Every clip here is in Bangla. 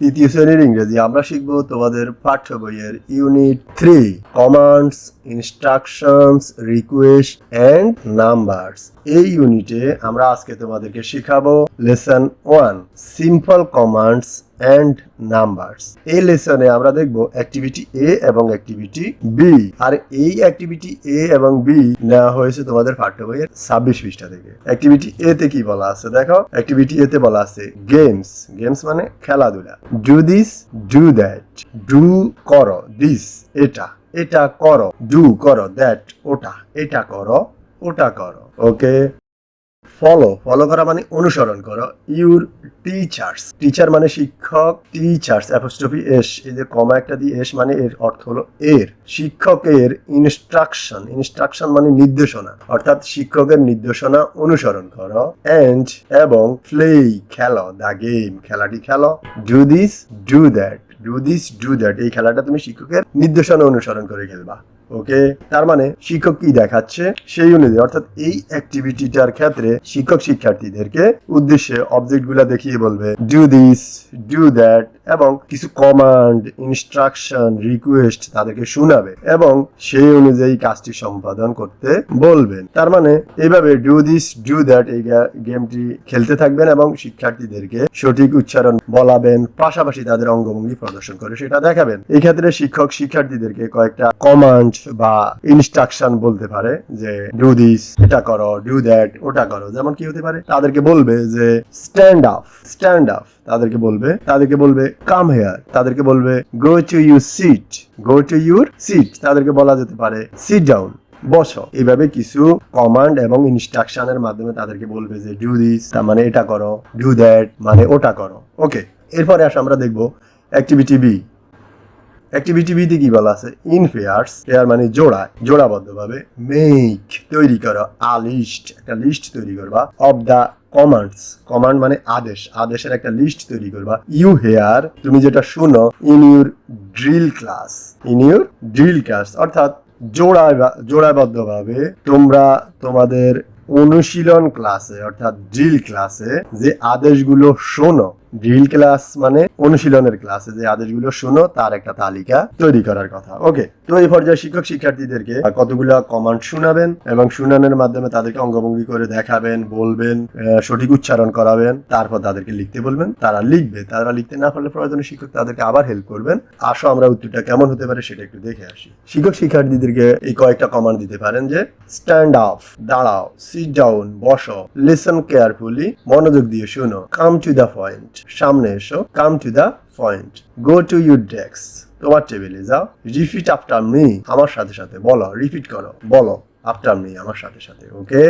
তৃতীয় শ্রেণির ইংরেজি। আমরা শিখব তোমাদের পাঠ্য বইয়ের unit three commands instructions request and numbers এই ইউনিটে আমরা আজকে তোমাদেরকে শিখাবো lesson one simple commands and numbers এই লেসনে আমরা দেখব অ্যাক্টিভিটি এ এবং অ্যাক্টিভিটি বি আর এই অ্যাক্টিভিটি এ এবং বি নেওয়া হয়েছে তোমাদের পাঠ্য বইয়ের ছাব্বিশ পৃষ্ঠা থেকে। অ্যাক্টিভিটি এ তে কি বলা আছে দেখো? অ্যাক্টিভিটি এ তে বলা আছে গেমস গেমস মানে খেলাধুলা। Do this do that do করো দিস এটা। এটা করো ডু করো দ্যাট ওটা। এটা করো, ওটা করো। ওকে ফলো ফলো করা মানে অনুসরণ করো। ইউর টিচার্স টিচার মানে শিক্ষক টিচার্স অ্যাপোস্ট্রফি এস এই যে কমা একটা দিয়ে এস মানে এর অর্থ হলো এর। শিক্ষকের ইনস্ট্রাকশন ইনস্ট্রাকশন মানে নির্দেশনা। অর্থাৎ শিক্ষকের নির্দেশনা অনুসরণ করো। এন্ড এবং প্লে খেলো দ্য গেম খেলাটি খেলো। Do this do that do this do that এই খেলাটা তুমি শিক্ষকের নির্দেশনা অনুসরণ করে খেলবা। ওকে? তার মানে শিক্ষক কি দেখাচ্ছে? সেই অনুযায়ী, অর্থাৎ এই অ্যাক্টিভিটিটার ক্ষেত্রে শিক্ষক শিক্ষার্থীদেরকে উদ্দেশ্যে অবজেক্টগুলা দেখিয়ে বলবে ডু দিস ডু দ্যাট এবং কিছু কমান্ড ইনস্ট্রাকশন রিকোয়েস্ট তাদেরকে শোনাবে এবং সেই অনুযায়ী কাজটি সম্পাদন করতে বলবেন। তার মানে এইভাবে ডু দিস ডু দ্যাট এই গেমটি খেলতে থাকবেন এবং শিক্ষার্থীদেরকে সঠিক উচ্চারণ বলাবেন, পাশাপাশি তাদের অঙ্গভঙ্গি প্রদর্শন করে সেটা দেখাবেন। এই ক্ষেত্রে শিক্ষক শিক্ষার্থীদেরকে কয়েকটা কমান্ড বা ইনস্ট্রাকশন বলতে পারে যে ডু দিস এটা করো ডু দ্যাট ওটা করো। যেমন কি হতে পারে? তাদেরকে বলবে যে স্ট্যান্ড আপ স্ট্যান্ড আপ তাদেরকে বলবে তাদেরকে বলবে কাম হেয়ার তাদেরকে বলবে go to your seat go to your seat তাদেরকে বলা যেতে পারে সিট ডাউন বসো। এভাবে কিছু কমান্ড এবং ইনস্ট্রাকশনের মাধ্যমে তাদেরকে বলবে যে ডু দিস তার মানে এটা করো। ডু দ্যাট মানে ওটা করো। ওকে এরপরে আসো আমরা দেখব অ্যাক্টিভিটি বি অ্যাক্টিভিটি বিতে কি বলা আছে? ইন পেয়ার্স পেয়ার মানে জোড়া জোড়াবদ্ধভাবে মেক তৈরি করো। আ লিস্ট একটা লিস্ট তৈরি করবা। অফ দা কমান্ডস কমান্ড মানে আদেশ। আদেশের একটা লিস্ট তৈরি করবা। ইউ হেয়ার তুমি যেটা শুনো in your drill class in your drill class অর্থাৎ জোড়া জোড়াবদ্ধভাবে তোমরা তোমাদের অনুশীলন ক্লাসে অর্থাৎ ড্রিল ক্লাসে যে আদেশগুলো শোনো ড্রিল ক্লাস মানে অনুশীলনের ক্লাসে যে আদেশগুলো শোনো, তার একটা তালিকা তৈরি করার কথা। ওকে তো এই পর্যায়ে শিক্ষক শিক্ষার্থীদেরকে কতগুলো কমান্ড শোনাবেন এবং শুনানোর মাধ্যমে তাদেরকে অঙ্গভঙ্গি করে দেখাবেন, বলবেন সঠিক উচ্চারণ করাবেন, তারপর তাদেরকে লিখতে বলবেন, তারা লিখবে। তারা লিখতে না পারলে প্রয়োজনে শিক্ষক তাদেরকে আবার হেল্প করবেন। আসো আমরা উত্তরটা কেমন হতে পারে সেটা একটু দেখে আসি। শিক্ষক শিক্ষার্থীদেরকে এই কয়েকটা কমান্ড দিতে পারেন যে স্ট্যান্ড আপ দাঁড়াও সিট ডাউন বসো লিসন কেয়ারফুলি মনোযোগ দিয়ে শুনো কাম টু দ্য পয়েন্ট সামনে এসো come to the point go to your desk তোমার টেবিলে যাও রিপিট আফটার মি আমার সাথে সাথে বলো রিপিট করো, বলো। আফটার মি আমার সাথে সাথে ওকে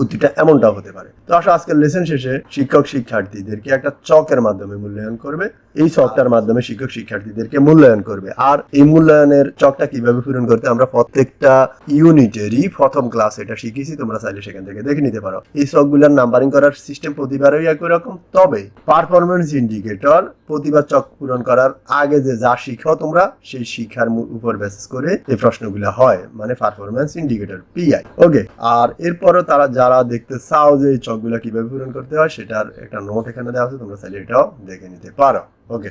উত্তরটা এমনটাও হতে পারে। তো আসো আজকের লেসন শেষে শিক্ষক শিক্ষার্থীদেরকে একটা চকের মাধ্যমে মূল্যায়ন করবে। এই চকটার মাধ্যমে শিক্ষক শিক্ষার্থীদেরকে মূল্যায়ন করবে। আর এই মূল্যায়নের চকটা কীভাবে পূরণ করতে আমরা প্রত্যেকটা ইউনিটেরই প্রথম ক্লাস এটা শিখেছি, তোমরা চাইলে সেখান থেকে দেখে নিতে পারো। এই চকগুলোর নাম্বারিং করার সিস্টেম প্রতিবারই একই রকম। তবে পারফরমেন্স ইন্ডিকেটর প্রতিবার চক পূরণ করার আগে যে যা শিখো তোমরা, সেই শিক্ষার উপর বেসিস করে এই প্রশ্নগুলো হয়। মানে performance indicator P I okay আর এরপরও তারা যারা দেখতে চাও যে এই চকগুলো কীভাবে পূরণ করতে হয়, সেটার একটা নোট এখানে দেওয়া আছে, তোমরা চাইলে এটাও দেখে নিতে পারো ওকে